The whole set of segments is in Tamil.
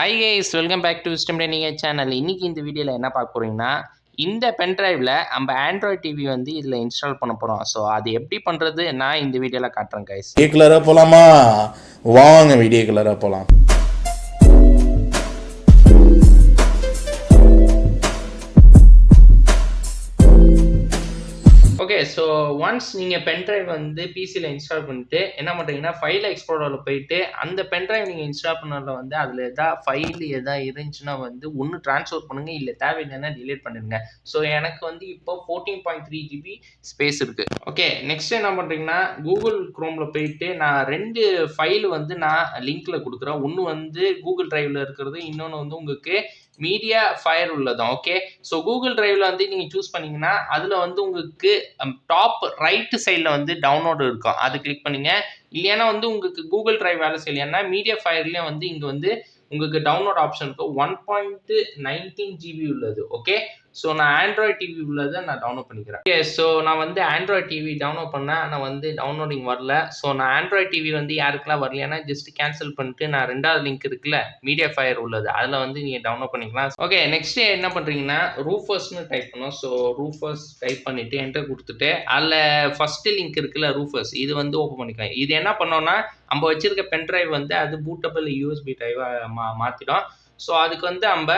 Hi guys welcome back to wisdom நீங்கள் சேனல் இன்னைக்கு இந்த வீடியோவில் என்ன பார்க்க போகிறீங்கன்னா இந்த பென்ட்ரைவில் நம்ம ஆண்ட்ராய்ட் டிவி வந்து இதில் இன்ஸ்டால் பண்ண போகிறோம் ஸோ அது எப்படி பண்ணுறது நான் இந்த வீடியோவில் காட்டுறேன் கைஸ் வீடியோ கலராக போகலாமா வாங்க வீடியோ கலராக போகலாம் ஓகே ஸோ ஒன்ஸ் நீங்கள் பென்ட்ரைவ் வந்து பிசியில் இன்ஸ்டால் பண்ணிட்டு என்ன பண்ணுறீங்கன்னா ஃபைல் எக்ஸ்ப்ளோரில் போயிட்டு அந்த பென்ட்ரைவ் நீங்கள் இன்ஸ்டால் பண்ணதில் வந்து அதில் எதா ஃபைல் எதா இருந்துச்சுன்னா வந்து ஒன்று ட்ரான்ஸ்ஃபர் பண்ணுங்கள் இல்லை தேவையில்லைன்னா டிலீட் பண்ணிடுங்க. ஸோ எனக்கு வந்து இப்போ fourteen point three GB space இருக்குது ஓகே நெக்ஸ்ட் என்ன பண்ணுறீங்கன்னா கூகுள் க்ரோமில் போயிட்டு நான் ரெண்டு ஃபைல் வந்து நான் லிங்க்கில் கொடுக்குறேன். ஒன்று வந்து கூகுள் டிரைவில் இருக்கிறது இன்னொன்று வந்து உங்களுக்கு மீடியா ஃபயர் உள்ளதான் ஓகே ஸோ கூகுள் டிரைவில் வந்து நீங்கள் சூஸ் பண்ணீங்கன்னா அதில் வந்து உங்களுக்கு டாப் ரைட்டு சைடில் வந்து டவுன்லோடு இருக்கும். அது கிளிக் பண்ணுங்க. இல்லைன்னா வந்து உங்களுக்கு கூகுள் டிரைவ் வேலை செய்யலைன்னா மீடியா ஃபயர்லேயே வந்து இங்கே வந்து உங்களுக்கு டவுன்லோட் ஆப்ஷன் இருக்கும் ஒன் பாயிண்ட் நைன்டீன் ஜிபி உள்ளது ஓகே ஸோ நான் ஆண்ட்ராய்ட் டிவி உள்ளதை நான் டவுன்லோட் பண்ணிக்கிறேன். ஓகே ஸோ நான் வந்து ஆண்ட்ராய்ட் டிவி டவுன்லோட் பண்ணேன். ஆனால் வந்து டவுன்லோடிங் வரல. ஸோ நான் ஆண்ட்ராய்ட் டிவி வந்து யாருக்கெல்லாம் வரலையானா ஜஸ்ட் கேன்சல் பண்ணிட்டு நான் ரெண்டாவது லிங்க் இருக்குல்ல மீடியா ஃபயர் உள்ளது. அதில் வந்து நீங்கள் டவுன்லோட் பண்ணிக்கலாம். ஓகே நெக்ஸ்ட் என்ன பண்ணுறீங்கன்னா ரூஃபர்ஸ்னு டைப் பண்ணோம். ஸோ ரூஃபர்ஸ் டைப் பண்ணிவிட்டு என்டர் கொடுத்துட்டு அதில் ஃபஸ்ட்டு லிங்க் இருக்குல்ல ரூஃபர்ஸ் இது வந்து ஓப்பன் பண்ணிக்கலாம். இது என்ன பண்ணோன்னா நம்ம வச்சிருக்க பென்ட்ரைவ் வந்து அது பூட்டபிள் யூஎஸ்பி ட்ரைவாக மா மாற்றிடும் ஸோ அதுக்கு வந்து நம்ம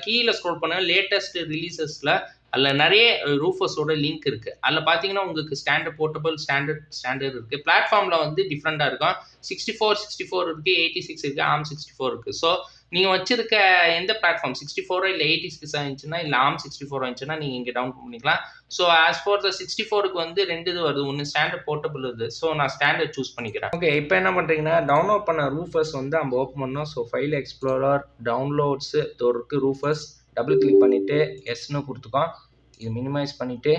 கீழே ஸ்க்ரோல் பண்ண லேட்டஸ்ட் ரிலீசஸில் அதில் நிறைய ரூஃபர்ஸோட லிங்க் இருக்குது அதில் பார்த்தீங்கன்னா உங்களுக்கு ஸ்டாண்டர்ட் போர்ட்டபிள் ஸ்டாண்டர்ட் ஸ்டாண்டர்ட் இருக்குது பிளாட்ஃபார்மில் வந்து டிஃப்ரெண்ட்டாக இருக்கும். சிக்ஸ்டி ஃபோர் சிக்ஸ்டி ஃபோர் இருக்குது எயிட்டி சிக்ஸ் இருக்குது ஆம் சிக்ஸ்டி ஃபோர் இருக்குது ஸோ நீங்கள் வச்சிருக்க எந்த பிளாட்ஃபார்ம் சிக்ஸ்டி ஃபோரோ இல்லை எயிட்டி சிக்ஸ் இருந்துச்சுன்னா இல்லை ஆம் சிக்ஸ்டி ஃபோர் இருந்துச்சுன்னா நீங்கள் இங்கே டவுன் பண்ணிக்கலாம். So as far the sixty ஃபோருக்கு வந்து ரெண்டு இது வருது. ஒன்று ஸ்டாண்டர்ட் போர்ட்டபிள் இது. ஸோ நான் ஸ்டாண்டர்ட் சூஸ் பண்ணிக்கிறேன். ஓகே இப்போ என்ன பண்ணுறீங்கன்னா டவுன்லோட் பண்ண ரூஃபர்ஸ் வந்து நம்ம ஓப்பன் பண்ணோம். ஸோ ஃபைல் எக்ஸ்ப்ளோரர் டவுன்லோட்ஸு இருக்குது ரூஃபர்ஸ். டபுள் கிளிக் பண்ணிவிட்டு எஸ்னு கொடுத்துக்கோம். இது மினிமைஸ் பண்ணிவிட்டு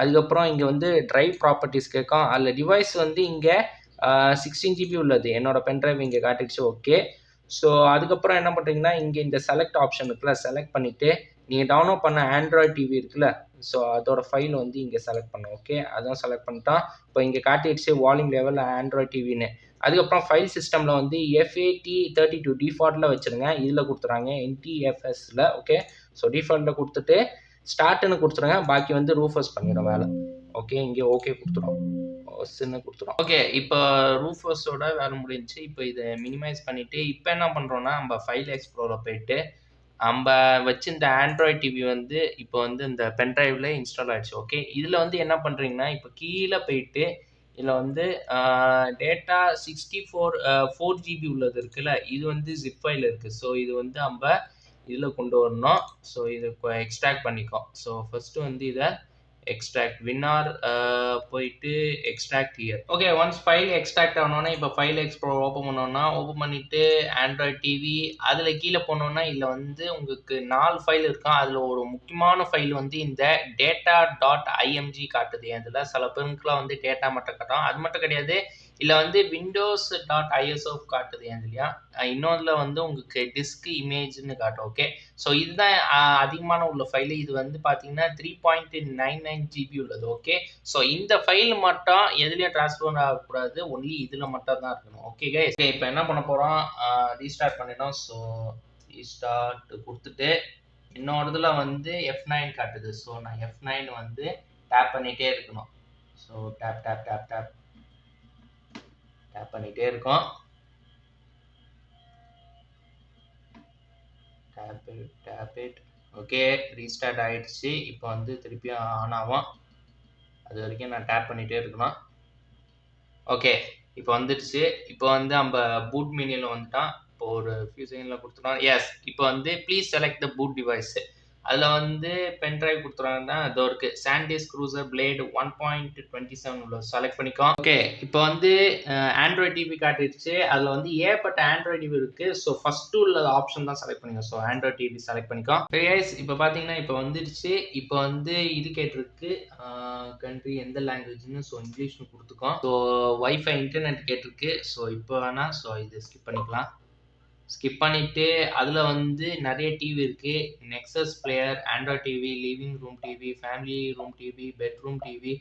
அதுக்கப்புறம் இங்கே வந்து ட்ரைவ் ப்ராப்பர்ட்டிஸ் கேட்கும். அதில் டிவைஸ் வந்து இங்கே சிக்ஸ்டீன் ஜிபி உள்ளது. என்னோட பென்ட்ரைவ் இங்கே காட்டிடுச்சு. ஓகே ஸோ அதுக்கப்புறம் என்ன பண்ணுறீங்கன்னா இங்கே இந்த செலக்ட் ஆப்ஷன் இருக்குல்ல செலக்ட் பண்ணிவிட்டு நீங்கள் டவுன்லோட் பண்ண ஆண்ட்ராய்ட் டிவி இருக்குல்ல ஸோ அதோட ஃபைல் வந்து இங்கே செலக்ட் பண்ணோம் ஓகே அதான் செலக்ட் பண்ணிட்டோம் இப்போ இங்கே காட்டிடுச்சு வால்யூம் லெவலில் ஆண்ட்ராய்ட் டிவின்னு அதுக்கப்புறம் ஃபைல் சிஸ்டமில் வந்து எஃப்ஏடி தேர்ட்டி டூ டிஃபால்ட்டில் வச்சுருங்க. இதில் கொடுத்துறாங்க என்டிஎஃப்எஸில் ஓகே ஸோ டிஃபால்ட்டில் கொடுத்துட்டு ஸ்டார்ட்னு கொடுத்துருங்க. பாக்கி வந்து ரூஃபர்ஸ் பண்ணிடும் வேலை. ஓகே இங்கே ஓகே கொடுத்துரும். சின்ன கொடுத்துரும். ஓகே இப்போ ரூஃபர்ஸோட வேலை முடிஞ்சு இப்போ இதை மினிமைஸ் பண்ணிவிட்டு இப்போ என்ன பண்ணுறோன்னா நம்ம ஃபைல் எக்ஸ்ப்ளோரில் போயிட்டு நம்ம வச்சிருந்த ஆண்ட்ராய்ட் டிவி வந்து இப்போ வந்து இந்த பென்ட்ரைவில் இன்ஸ்டால் ஆயிடுச்சு. ஓகே இதில் வந்து என்ன பண்ணுறீங்கன்னா இப்போ கீழே போயிட்டு இதில் வந்து data sixty four four GB உள்ளது இருக்குல்ல இது வந்து ஜிப் ஃபைல் இருக்குது ஸோ இது வந்து நம்ம இதில் கொண்டு வரணும். ஸோ இதை எக்ஸ்ட்ராக்ட் பண்ணிக்கோ. ஸோ ஃபஸ்ட்டு வந்து இதை எக்ஸ்ட்ராக்ட் வின்னார் uh, போயிட்டு extract here okay once file extract ஆனோன்னா இப்போ ஃபைல் எக்ஸ்ப்ளோர் ஓப்பன் பண்ணோன்னா ஓப்பன் பண்ணிவிட்டு ஆண்ட்ராய்ட் டிவி அதில் கீழே போனோன்னா இதில் வந்து உங்களுக்கு நாலு ஃபைல் இருக்கும் அதில் ஒரு முக்கியமான ஃபைல் வந்து இந்த டேட்டா டாட் ஐஎம்ஜி காட்டுது. அதில் சில பேருக்குலாம் வந்து டேட்டா மட்டும் காட்டும். அது மட்டும் கிடையாது இல்லை வந்து விண்டோஸ் டாட் ஐஎஸ்ஓ காட்டுது இல்லையா இன்னொன்றில் வந்து உங்களுக்கு டிஸ்க் இமேஜ்னு காட்டும் ஓகே ஸோ இதுதான் அதிகமான உள்ள ஃபைலு இது வந்து பார்த்தீங்கன்னா three point nine nine GB உள்ளது ஓகே ஸோ இந்த ஃபைல் மட்டும் எதுலேயும் ட்ரான்ஸ்ஃபர் ஆகக்கூடாது ஒன்லி இதில் மட்டும் தான் இருக்கணும் ஓகே கைஸ் இப்போ என்ன பண்ண போகிறோம் ரீஸ்டார்ட் பண்ணிடணும். ஸோ ரீஸ்டார்ட் கொடுத்துட்டு இன்னொரு இதில் வந்து எஃப் நைன் காட்டுது. ஸோ நான் எஃப் நைன் வந்து டேப் பண்ணிகிட்டே இருக்கணும். So tap tap tap tap tap பண்ணிகிட்டே இருக்கோம். Tap it tap it okay restart ஆகிடுச்சு இப்போ வந்து திருப்பியும் ஆன் ஆகும். அது வரைக்கும் நான் டேப் பண்ணிகிட்டே இருக்கணும். ஓகே இப்போ வந்துடுச்சு. இப்போ வந்து நம்ம பூட் மெனியில் வந்துட்டான் இப்போ ஒரு ஃபியூ செகண்டில் கொடுத்துட்டோம். எஸ் இப்போ வந்து please select the boot device அதில் வந்து பென் டிரைவ் கொடுத்துறாங்கன்னா அதோ இருக்கு. SanDisk Cruzer Blade one point twenty seven உள்ள செலக்ட் பண்ணிக்கோ. ஓகே இப்போ வந்து ஆண்ட்ராய்ட் டிவி காட்டிடுச்சு அதில் வந்து ஏற்பட்ட ஆண்ட்ராய்ட் டிவி இருக்கு. ஸோ ஃபர்ஸ்ட் உள்ள ஆப்ஷன் தான் செலக்ட் பண்ணிக்கோ. ஸோ ஆண்ட்ராய்ட் டிவி செலக்ட் பண்ணிக்கோ. கைஸ் இப்போ பார்த்தீங்கன்னா இப்போ வந்துடுச்சு இப்போ வந்து இது கேட்டிருக்கு. கண்ட்ரி எந்த லாங்குவேஜ்னு ஸோ இங்கிலீஷ்னு கொடுத்துக்கோம் ஸோ வைஃபை இன்டர்நெட் கேட்டிருக்கு. ஸோ இப்போ வேணா ஸோ இது ஸ்கிப் பண்ணிக்கலாம். ஸ்கிப் பண்ணிட்டு அதில் வந்து நிறைய டிவி இருக்கு. Nexus Player Android TV living room TV family room TV bedroom TV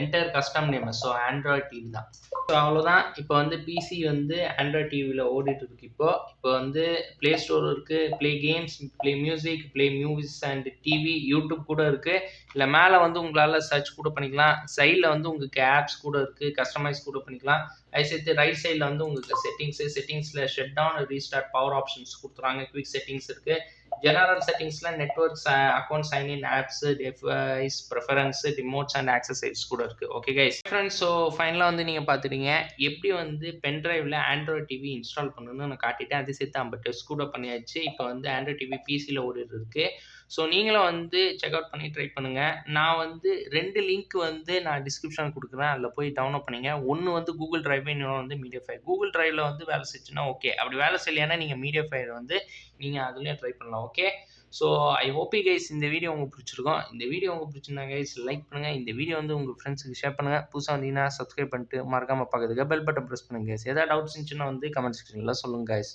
enter custom name so Android TV தான். ஸோ அவ்வளோதான் இப்போ வந்து பிசி வந்து ஆண்ட்ராய்ட் டிவியில் ஓடிட்டு இருக்கு. இப்போ இப்போ வந்து ப்ளே ஸ்டோர் இருக்குது play games play music play movies and TV YouTube கூட இருக்குது இல்லை மேலே வந்து உங்களால் சர்ச் கூட பண்ணிக்கலாம். சைடில் வந்து உங்களுக்கு ஆப்ஸ் கூட இருக்குது கஸ்டமைஸ் கூட பண்ணிக்கலாம். அது சேர்த்து ரைட் சைடில் வந்து உங்களுக்கு செட்டிங்ஸு செட்டிங்ஸில் shut down restart power options கொடுத்துறாங்க. குவிக் செட்டிங்ஸ் இருக்குது ஜெனரல் செட்டிங்ஸில் networks account sign in apps device preference remotes and accessories கூட இருக்குது ஓகே கைஸ் ஃப்ரெண்ட்ஸ் ஸோ ஃபைனலாக வந்து நீங்கள் பார்த்துட்டீங்க எப்படி வந்து பென் டிரைவில் ஆண்ட்ராய்ட் டிவி இன்ஸ்டால் பண்ணணும்னு நான் காட்டிட்டேன். அது சேர்த்து நம்ம டெஸ்ட் கூட பண்ணியாச்சு. இப்போ வந்து ஆண்ட்ராய்ட் டிவி பிசியில் ஓடிட்டு இருக்கு. ஸோ நீங்களும் வந்து செக் அவுட் பண்ணி ட்ரை பண்ணுங்கள் நான் வந்து ரெண்டு லிங்க் வந்து நான் டிஸ்கிரிப்ஷன் கொடுக்குறேன். அதில் போய் டவுன்லோட் பண்ணிங்க. ஒன்று வந்து கூகுள் டிரைவ் இன்னொன்று வந்து மீடியா ஃபைல் கூகுள் டிரைவில் வந்து வேலை செஞ்சுன்னா ஓகே அப்படி வேலை செய்யலைன்னா நீங்கள் மீடியா ஃபைல் வந்து நீங்கள் அதுலேயும் ட்ரை பண்ணலாம் okay so I hope guys இந்த வீடியோ உங்களுக்கு பிடிச்சிருக்கும். இந்த வீடியோ உங்களுக்கு பிடிச்சிருந்தா கைஸ் லைக் பண்ணுங்கள் இந்த வீடியோ வந்து உங்கள் ஃப்ரெண்ட்ஸுக்கு ஷேர் பண்ணுங்கள் புதுசாக வந்தீங்கன்னா சப்ஸ்கிரைப் பண்ணிட்டு மறக்காமல் பார்க்குறதுக்கு பெல் பட்டன் ப்ரெஸ் பண்ணுங்கள் கைஸ் எதாவது டவுட்ஸ் இருந்துச்சுன்னா வந்து கமெண்ட் செக்ஷனில் சொல்லுங்கள் கைஸ்